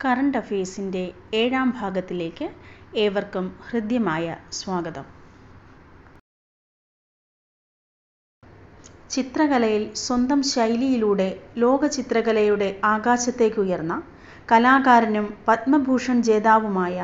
Current അഫയേഴ്സിന്റെ ഏഴാം ഭാഗത്തിലേക്ക് ഏവർക്കും ഹൃദ്യമായ സ്വാഗതം. ചിത്രകലയിൽ സ്വന്തം ശൈലിയിലൂടെ ലോക ചിത്രകലയുടെ ആകാശത്തേക്ക് ഉയർന്ന കലാകാരനും പത്മഭൂഷൺ ജേതാവുമായ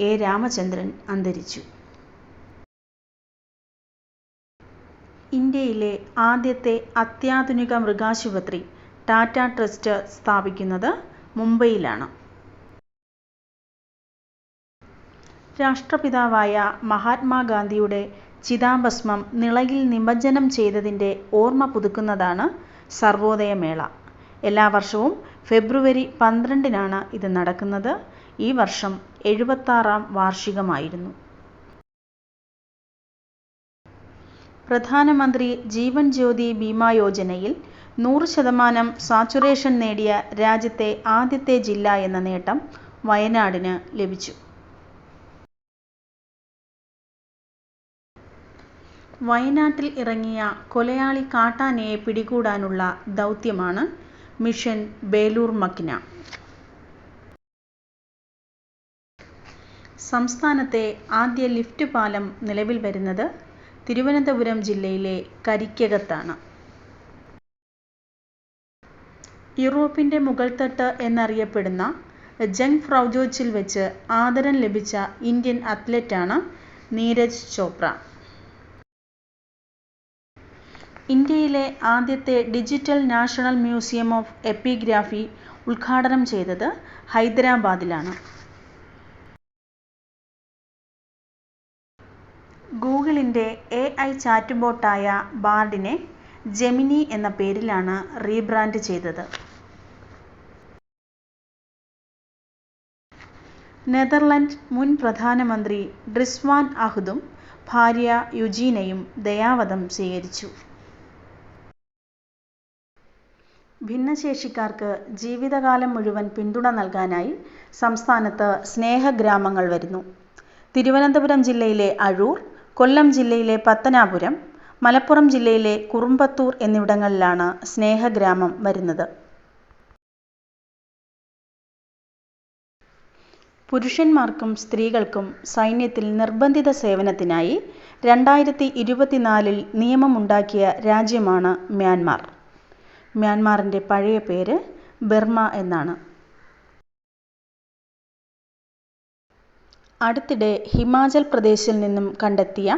എ രാമചന്ദ്രൻ അന്തരിച്ചു. ഇന്ത്യയിലെ ആദ്യത്തെ അത്യാധുനിക മൃഗാശുപത്രി ടാറ്റ ട്രസ്റ്റ് സ്ഥാപിക്കുന്നത് മുംബൈയിലാണ്. രാഷ്ട്രപിതാവായ മഹാത്മാഗാന്ധിയുടെ ചിതാഭസ്മം നിളയിൽ നിമജ്ജനം ചെയ്തതിന്റെ ഓർമ്മ പുതുക്കുന്നതാണ് സർവോദയ മേള എല്ലാ വർഷവും ഫെബ്രുവരി പന്ത്രണ്ടിനാണ് ഇത് നടക്കുന്നത്. ഈ വർഷം എഴുപത്താറാം വാർഷികമായിരുന്നു. പ്രധാനമന്ത്രി ജീവൻ ജ്യോതി ബീമാ യോജനയിൽ നൂറ് ശതമാനം സാച്ചുറേഷൻ നേടിയ രാജ്യത്തെ ആദ്യത്തെ ജില്ല എന്ന നേട്ടം വയനാടിന് ലഭിച്ചു. വയനാട്ടിൽ ഇറങ്ങിയ കൊലയാളി കാട്ടാനയെ പിടികൂടാനുള്ള ദൗത്യമാണ് മിഷൻ ബേലൂർ മക്കിന. സംസ്ഥാനത്തെ ആദ്യ ലിഫ്റ്റ് പാലം നിലവിൽ വരുന്നത് തിരുവനന്തപുരം ജില്ലയിലെ കരിക്കകത്താണ്. യൂറോപ്പിന്റെ മുകൾത്തട്ട് എന്നറിയപ്പെടുന്ന ജംഗ് ഫ്രൗജോച്ചിൽ വെച്ച് ആദരം ലഭിച്ച ഇന്ത്യൻ അത്ലറ്റാണ് നീരജ് ചോപ്ര. ഇന്ത്യയിലെ ആദ്യത്തെ digital national museum of epigraphy ഉദ്ഘാടനം ചെയ്തത് ഹൈദരാബാദിലാണ്. ഗൂഗിളിന്റെ എ ഐ ചാറ്റ്ബോട്ടായ ബാർഡിനെ ജെമിനി എന്ന പേരിലാണ് റീബ്രാൻഡ് ചെയ്തത്. നെതർലൻഡ് മുൻ പ്രധാനമന്ത്രി ഡ്രിസ്വാൻ അഹ്ദും ഭാര്യ യുജീനയും ദയാവധം സ്വീകരിച്ചു. ഭിന്നശേഷിക്കാർക്ക് ജീവിതകാലം മുഴുവൻ പിന്തുണ നൽകാനായി സംസ്ഥാനത്ത് സ്നേഹഗ്രാമങ്ങൾ വരുന്നു. തിരുവനന്തപുരം ജില്ലയിലെ അഴൂർ കൊല്ലം ജില്ലയിലെ പത്തനാപുരം മലപ്പുറം ജില്ലയിലെ കുറുമ്പത്തൂർ എന്നിവിടങ്ങളിലാണ് സ്നേഹഗ്രാമം വരുന്നത്. പുരുഷന്മാർക്കും സ്ത്രീകൾക്കും സൈന്യത്തിൽ നിർബന്ധിത സേവനത്തിനായി രണ്ടായിരത്തി ഇരുപത്തിനാലിൽ നിയമമുണ്ടാക്കിയ രാജ്യമാണ് മ്യാൻമാർ. മ്യാൻമാറിന്റെ പഴയ പേര് ബർമ എന്നാണ്. അടുത്തിടെ ഹിമാചൽ പ്രദേശിൽ നിന്നും കണ്ടെത്തിയ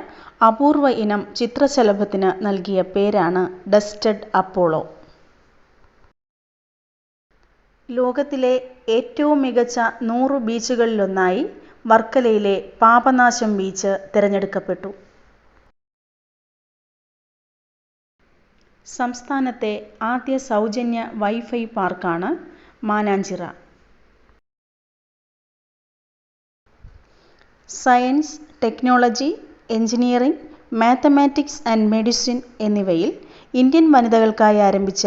അപൂർവ ഇനം ചിത്രശലഭത്തിന് നൽകിയ പേരാണ് ഡസ്റ്റഡ് അപ്പോളോ. ലോകത്തിലെ ഏറ്റവും മികച്ച നൂറ് ബീച്ചുകളിലൊന്നായി വർക്കലയിലെ പാപനാശം ബീച്ച് തിരഞ്ഞെടുക്കപ്പെട്ടു. സംസ്ഥാനത്തെ ആദ്യ സൗജന്യ വൈഫൈ പാർക്കാണ് Mananchira. Science technology engineering mathematics and medicine എന്നിവയിൽ ഇന്ത്യൻ വനിതകൾക്കായി ആരംഭിച്ച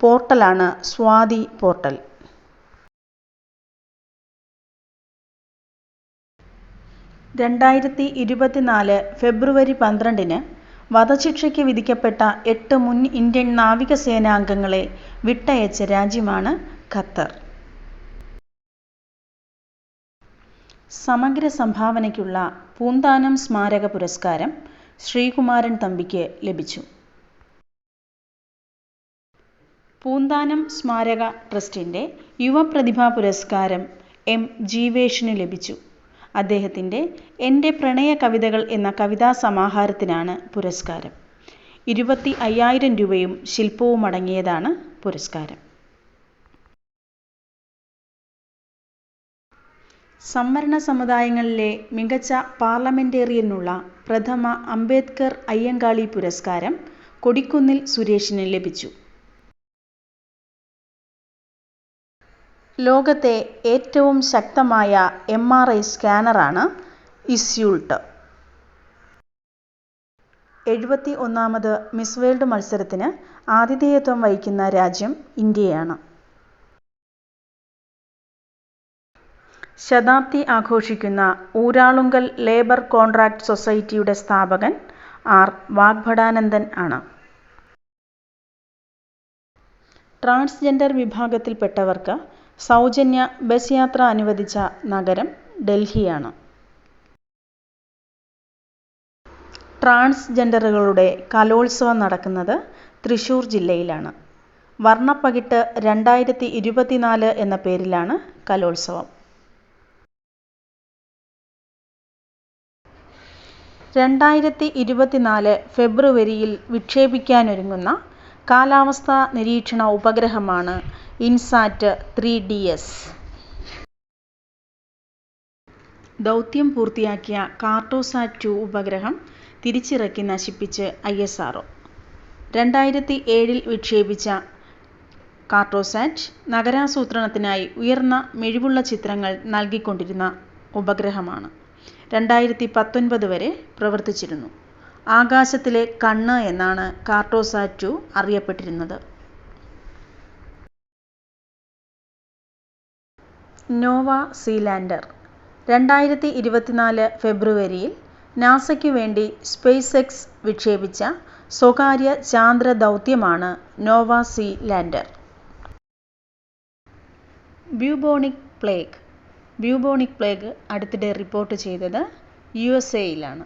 പോർട്ടലാണ് സ്വാതി പോർട്ടൽ. രണ്ടായിരത്തി ഇരുപത്തിനാല് ഫെബ്രുവരി പന്ത്രണ്ടിന് വധശിക്ഷയ്ക്ക് വിധിക്കപ്പെട്ട എട്ട് മുൻ ഇന്ത്യൻ നാവികസേനാംഗങ്ങളെ വിട്ടയച്ച രാജ്യമാണ് ഖത്തർ. സമഗ്ര സംഭാവനയ്ക്കുള്ള പൂന്താനം സ്മാരക പുരസ്കാരം ശ്രീകുമാരൻ തമ്പിക്ക് ലഭിച്ചു. പൂന്താനം സ്മാരക ട്രസ്റ്റിന്റെ യുവപ്രതിഭാ പുരസ്കാരം എം ജീവേഷിന് ലഭിച്ചു. അദ്ദേഹത്തിന്റെ എന്റെ പ്രണയ കവിതകൾ എന്ന കവിതാ സമാഹാരത്തിനാണ് പുരസ്കാരം. ഇരുപത്തി അയ്യായിരം രൂപയും ശില്പവും അടങ്ങിയതാണ് പുരസ്കാരം. സംവരണ സമുദായങ്ങളിലെ മികച്ച പാർലമെന്റേറിയനുള്ള പ്രഥമ അംബേദ്കർ അയ്യങ്കാളി പുരസ്കാരം കൊടിക്കുന്നിൽ സുരേഷിന് ലഭിച്ചു. ലോകത്തെ ഏറ്റവും ശക്തമായ എം ആർ ഐ സ്കാനറാണ് ഇസ്യൂൾട്ട്. എഴുപത്തി ഒന്നാമത് മിസ് വേൾഡ് മത്സരത്തിന് ആതിഥേയത്വം വഹിക്കുന്ന രാജ്യം ഇന്ത്യയാണ്. ശതാബ്ദി ആഘോഷിക്കുന്ന ഊരാളുങ്കൽ ലേബർ കോൺട്രാക്ട് സൊസൈറ്റിയുടെ സ്ഥാപകൻ ആർ വാഗ്ഭടാനന്ദൻ ആണ്. ട്രാൻസ്ജെൻഡർ വിഭാഗത്തിൽപ്പെട്ടവർക്ക് സൗജന്യ ബസ് യാത്ര അനുവദിച്ച നഗരം ഡൽഹിയാണ്. ട്രാൻസ്ജെൻഡറുകളുടെ കലോത്സവം നടക്കുന്നത് തൃശ്ശൂർ ജില്ലയിലാണ്. വർണപ്പകിട്ട് രണ്ടായിരത്തി ഇരുപത്തിനാല് എന്ന പേരിലാണ് കലോത്സവം. രണ്ടായിരത്തി ഇരുപത്തിനാല് ഫെബ്രുവരിയിൽ വിക്ഷേപിക്കാനൊരുങ്ങുന്ന കാലാവസ്ഥാ നിരീക്ഷണ ഉപഗ്രഹമാണ് ഇൻസാറ്റ് ത്രീ ഡി എസ്. ദൗത്യം പൂർത്തിയാക്കിയ കാർട്ടോസാറ്റ് ടു ഉപഗ്രഹം തിരിച്ചിറക്കി നശിപ്പിച്ച് ഐ എസ് ആർ രണ്ടായിരത്തി ഏഴിൽ വിക്ഷേപിച്ച കാർട്ടോസാറ്റ് നഗരാസൂത്രണത്തിനായി ഉയർന്ന മിഴിവുള്ള ചിത്രങ്ങൾ നൽകിക്കൊണ്ടിരുന്ന ഉപഗ്രഹമാണ്. രണ്ടായിരത്തി പത്തൊൻപത് വരെ പ്രവർത്തിച്ചിരുന്നു. ആകാശത്തിലെ കണ്ണ് എന്നാണ് കാർട്ടോസാറ്റ് ടു അറിയപ്പെട്ടിരുന്നത്. നോവ സീലാൻഡർ. രണ്ടായിരത്തി ഇരുപത്തിനാല് ഫെബ്രുവരിയിൽ നാസയ്ക്ക് വേണ്ടി സ്പേസ് എക്സ് വിക്ഷേപിച്ച സ്വകാര്യ ചാന്ദ്ര ദൗത്യമാണ് Nova C lander bubonic plague bubonic plague അടുത്തിടെ റിപ്പോർട്ട് ചെയ്തത് യു എസ് എയിലാണ്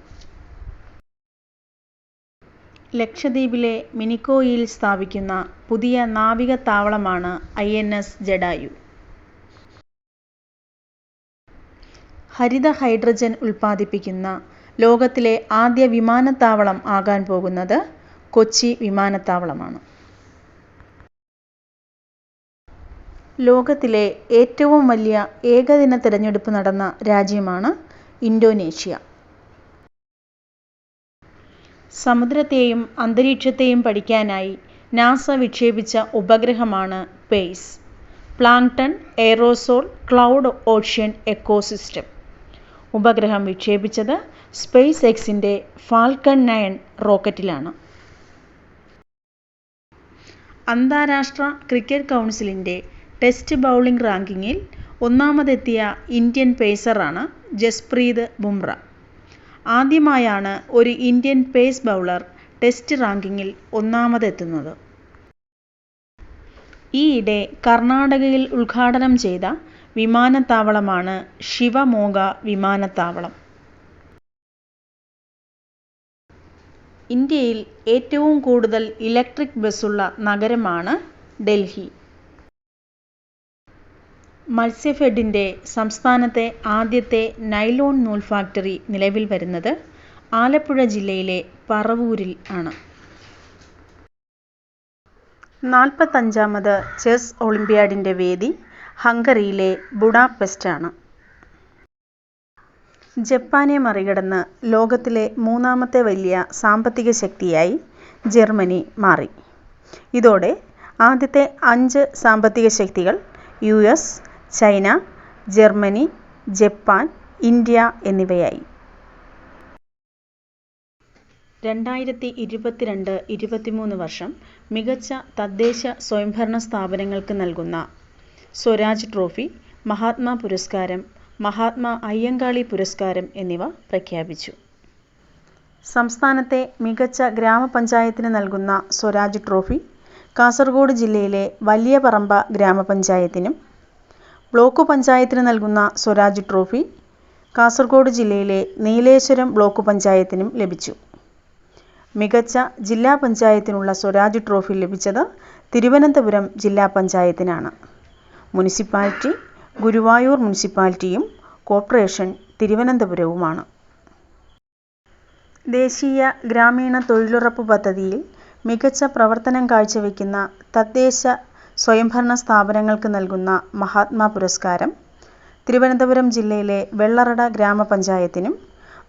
ലക്ഷദ്വീപിലെ മിനിക്കോയിൽ സ്ഥാപിക്കുന്ന പുതിയ നാവിക താവളമാണ് ഐ എൻ എസ് ജഡായു. ഹരിത ഹൈഡ്രജൻ ഉൽപ്പാദിപ്പിക്കുന്ന ലോകത്തിലെ ആദ്യ വിമാനത്താവളം ആകാൻ പോകുന്നത് കൊച്ചി വിമാനത്താവളമാണ്. ലോകത്തിലെ ഏറ്റവും വലിയ ഏകദിന തിരഞ്ഞെടുപ്പ് നടന്ന രാജ്യമാണ് ഇന്തോനേഷ്യ. സമുദ്രത്തെയും അന്തരീക്ഷത്തെയും പഠിക്കാനായി നാസ വിക്ഷേപിച്ച ഉപഗ്രഹമാണ് PACE plankton aerosol cloud ocean ecosystem. ഉപഗ്രഹം വിക്ഷേപിച്ചത് സ്പേസ് എക്സിന്റെ ഫാൽക്കൺ നയൻ റോക്കറ്റിലാണ്. അന്താരാഷ്ട്ര ക്രിക്കറ്റ് കൗൺസിലിന്റെ ടെസ്റ്റ് ബൗളിംഗ് റാങ്കിങ്ങിൽ ഒന്നാമതെത്തിയ ഇന്ത്യൻ പേസറാണ് ജസ്പ്രീത് ബുംറ. ആദ്യമായാണ് ഒരു ഇന്ത്യൻ പേസ് ബൗളർ ടെസ്റ്റ് റാങ്കിങ്ങിൽ ഒന്നാമതെത്തുന്നത്. ഈയിടെ കർണാടകയിൽ ഉദ്ഘാടനം ചെയ്ത വിമാനത്താവളമാണ് ശിവമോഗ വിമാനത്താവളം. ഇന്ത്യയിൽ ഏറ്റവും കൂടുതൽ ഇലക്ട്രിക് ബസ്സുള്ള നഗരമാണ് ഡൽഹി. മത്സ്യഫെഡിന്റെ സംസ്ഥാനത്തെ ആദ്യത്തെ നൈലോൺ നൂൽ ഫാക്ടറി നിലവിൽ വരുന്നത് ആലപ്പുഴ ജില്ലയിലെ പറവൂരിൽ ആണ്. നാൽപ്പത്തഞ്ചാമത് ചെസ് ഒളിമ്പ്യാഡിന്റെ വേദി ഹംഗറിയിലെ ബുഡാപെസ്റ്റ് ആണ്. ജപ്പാനെ മറികടന്ന് ലോകത്തിലെ മൂന്നാമത്തെ വലിയ സാമ്പത്തിക ശക്തിയായി ജർമ്മനി മാറി. ഇതോടെ ആദ്യത്തെ അഞ്ച് സാമ്പത്തിക ശക്തികൾ U S China Germany Japan India എന്നിവയായി. രണ്ടായിരത്തി ഇരുപത്തിരണ്ട് ഇരുപത്തിമൂന്ന് വർഷം മികച്ച തദ്ദേശ സ്വയംഭരണ സ്ഥാപനങ്ങൾക്ക് നൽകുന്ന സ്വരാജ് ട്രോഫി മഹാത്മാ പുരസ്കാരം മഹാത്മാ അയ്യങ്കാളി പുരസ്കാരം എന്നിവ പ്രഖ്യാപിച്ചു. സംസ്ഥാനത്തെ മികച്ച ഗ്രാമപഞ്ചായത്തിന് നൽകുന്ന സ്വരാജ് ട്രോഫി കാസർഗോഡ് ജില്ലയിലെ വലിയപറമ്പ ഗ്രാമപഞ്ചായത്തിനും ബ്ലോക്ക് പഞ്ചായത്തിന് നൽകുന്ന സ്വരാജ് ട്രോഫി കാസർഗോഡ് ജില്ലയിലെ നീലേശ്വരം ബ്ലോക്ക് പഞ്ചായത്തിനും ലഭിച്ചു. മികച്ച ജില്ലാ പഞ്ചായത്തിനുള്ള സ്വരാജ് ട്രോഫി ലഭിച്ചത് തിരുവനന്തപുരം ജില്ലാ പഞ്ചായത്തിനാണ്. മുനിസിപ്പാലിറ്റി ഗുരുവായൂർ മുനിസിപ്പാലിറ്റിയും കോർപ്പറേഷൻ തിരുവനന്തപുരവുമാണ്. ദേശീയ ഗ്രാമീണ തൊഴിലുറപ്പ് പദ്ധതിയിൽ മികച്ച പ്രവർത്തനം കാഴ്ചവെക്കുന്ന തദ്ദേശ സ്വയംഭരണ സ്ഥാപനങ്ങൾക്ക് നൽകുന്ന മഹാത്മാ പുരസ്കാരം തിരുവനന്തപുരം ജില്ലയിലെ വെള്ളറട ഗ്രാമപഞ്ചായത്തിനും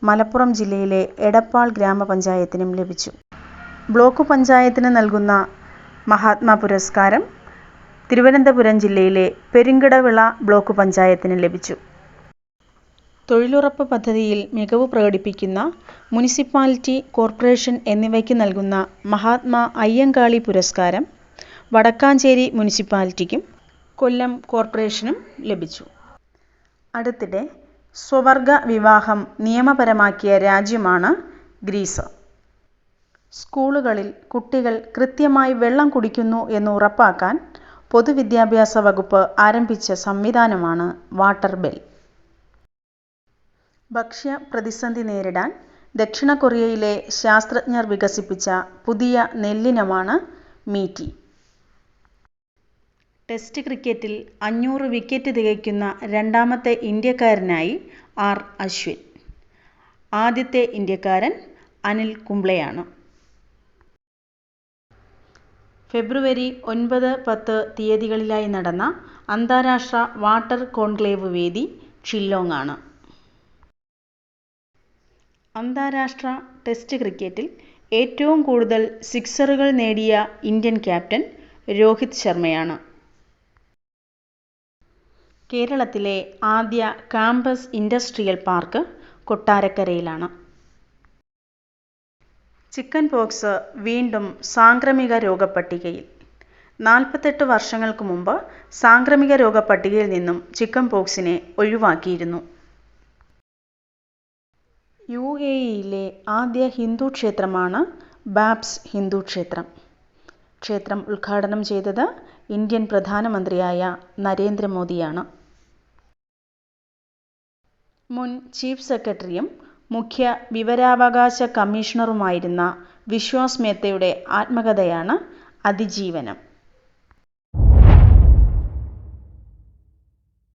മലപ്പുറം ജില്ലയിലെ എടപ്പാൾ ഗ്രാമപഞ്ചായത്തിനും ലഭിച്ചു. ബ്ലോക്ക് പഞ്ചായത്തിന് നൽകുന്ന മഹാത്മാ പുരസ്കാരം തിരുവനന്തപുരം ജില്ലയിലെ പെരുങ്കിടവിള ബ്ലോക്ക് പഞ്ചായത്തിന് ലഭിച്ചു. തൊഴിലുറപ്പ് പദ്ധതിയിൽ മികവ് പ്രകടിപ്പിക്കുന്ന മുനിസിപ്പാലിറ്റി കോർപ്പറേഷൻ എന്നിവയ്ക്ക് നൽകുന്ന മഹാത്മാ അയ്യങ്കാളി പുരസ്കാരം വടക്കാഞ്ചേരി മുനിസിപ്പാലിറ്റിക്കും കൊല്ലം കോർപ്പറേഷനും ലഭിച്ചു അടുത്തിടെ സ്വവർഗ വിവാഹം നിയമപരമാക്കിയ രാജ്യമാണ് ഗ്രീസ് സ്കൂളുകളിൽ കുട്ടികൾ കൃത്യമായി വെള്ളം കുടിക്കുന്നു എന്ന് ഉറപ്പാക്കാൻ പൊതുവിദ്യാഭ്യാസ വകുപ്പ് ആരംഭിച്ച സംവിധാനമാണ് വാട്ടർ ബെൽ. ഭക്ഷ്യ പ്രതിസന്ധി നേരിടാൻ ദക്ഷിണ കൊറിയയിലെ ശാസ്ത്രജ്ഞർ വികസിപ്പിച്ച പുതിയ നെല്ലിനമാണ് മീറ്റി. ടെസ്റ്റ് ക്രിക്കറ്റിൽ അഞ്ഞൂറ് വിക്കറ്റ് തികയ്ക്കുന്ന രണ്ടാമത്തെ ഇന്ത്യക്കാരനായി ആർ അശ്വിൻ. ആദ്യത്തെ ഇന്ത്യക്കാരൻ അനിൽ കുംബ്ലെയാണ്. ഫെബ്രുവരി ഒൻപത്, പത്ത് തീയതികളിലായി നടന്ന അന്താരാഷ്ട്ര വാട്ടർ കോൺക്ലേവ് വേദി ഷില്ലോങ്ങാണ്. അന്താരാഷ്ട്ര ടെസ്റ്റ് ക്രിക്കറ്റിൽ ഏറ്റവും കൂടുതൽ സിക്സറുകൾ നേടിയ ഇന്ത്യൻ ക്യാപ്റ്റൻ രോഹിത് ശർമയാണ്. കേരളത്തിലെ ആദ്യ കാമ്പസ് ഇൻഡസ്ട്രിയൽ പാർക്ക് കൊട്ടാരക്കരയിലാണ്. ചിക്കൻ പോക്സ് വീണ്ടും സാംക്രമിക രോഗപ്പട്ടികയിൽ. നാൽപ്പത്തെട്ട് വർഷങ്ങൾക്ക് മുമ്പ് സാംക്രമിക രോഗപ്പട്ടികയിൽ നിന്നും ചിക്കൻ പോക്സിനെ ഒഴിവാക്കിയിരുന്നു. യു. എ. ഇ.യിലെ ആദ്യ ഹിന്ദു ക്ഷേത്രമാണ് ബാബ്സ് ഹിന്ദു ക്ഷേത്രം. ക്ഷേത്രം ഉദ്ഘാടനം ചെയ്തത് ഇന്ത്യൻ പ്രധാനമന്ത്രിയായ നരേന്ദ്ര മോദിയാണ്. മുൻ ചീഫ് സെക്രട്ടറിയും മുഖ്യ വിവരാവകാശ കമ്മീഷണറുമായിരുന്ന വിശ്വാസ് മേത്തയുടെ ആത്മകഥയാണ് അതിജീവനം.